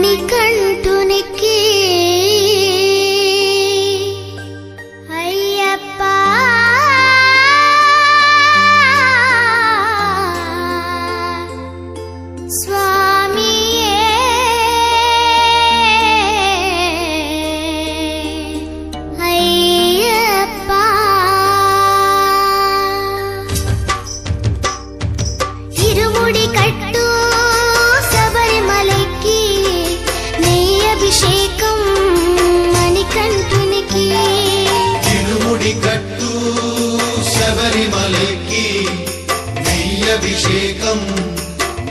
మణికంఠునికి అభిషేకం మణికంఠునికి. తిరుముడి కట్టు శబరిమలకి నెయ్యభిషేకం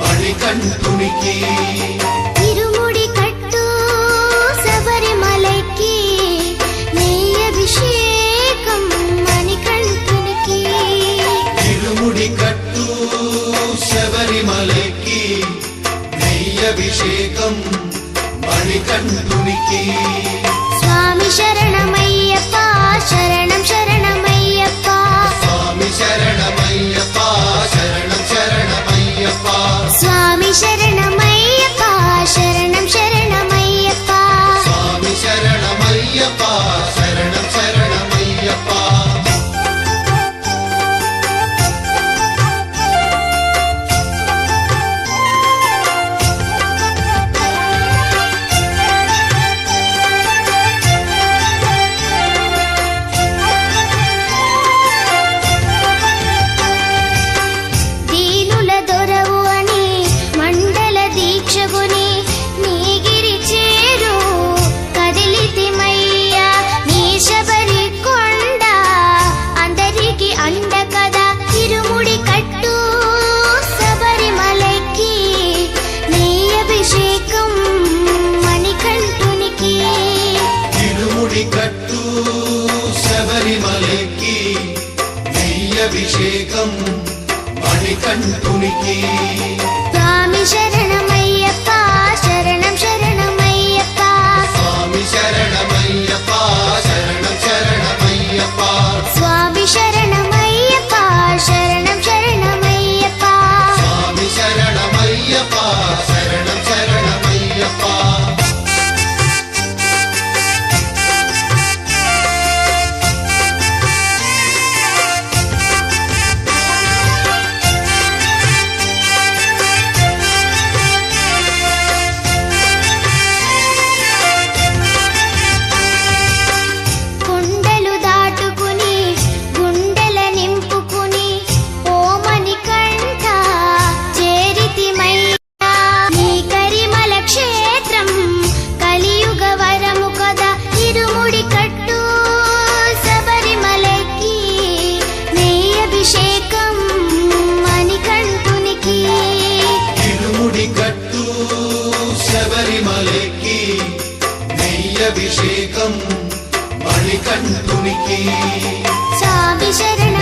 మణికంఠునికి. ఇరుముడి కట్టు శబరిమలకి నెయ్యి అభిషేకం మణికంఠునికి. తిరుముడి కట్టు శబరిమలకి నెయ్యభిషేకం வழி கண் துணிக்கி சுவாமி சரணமையப்பா சரணம் சரணம். നെയ്യടക്കൂ ശബരിമലയ്ക്ക് നെയ്യഭിഷേകം മണിക്കൺതുണിക്ക് സ്വാമി ശരണമയ്യപ്പ ശരണം ശരണമയ്യപ്പ സ്വാമി ശരണമയ്യപ്പ ശരണം ശരണമയ്യപ്പ സ്വാമി ശരണമയ്യപ്പ ശരണം അഭിഷേകം മണികണ്ണുനിക്ക് ശരണ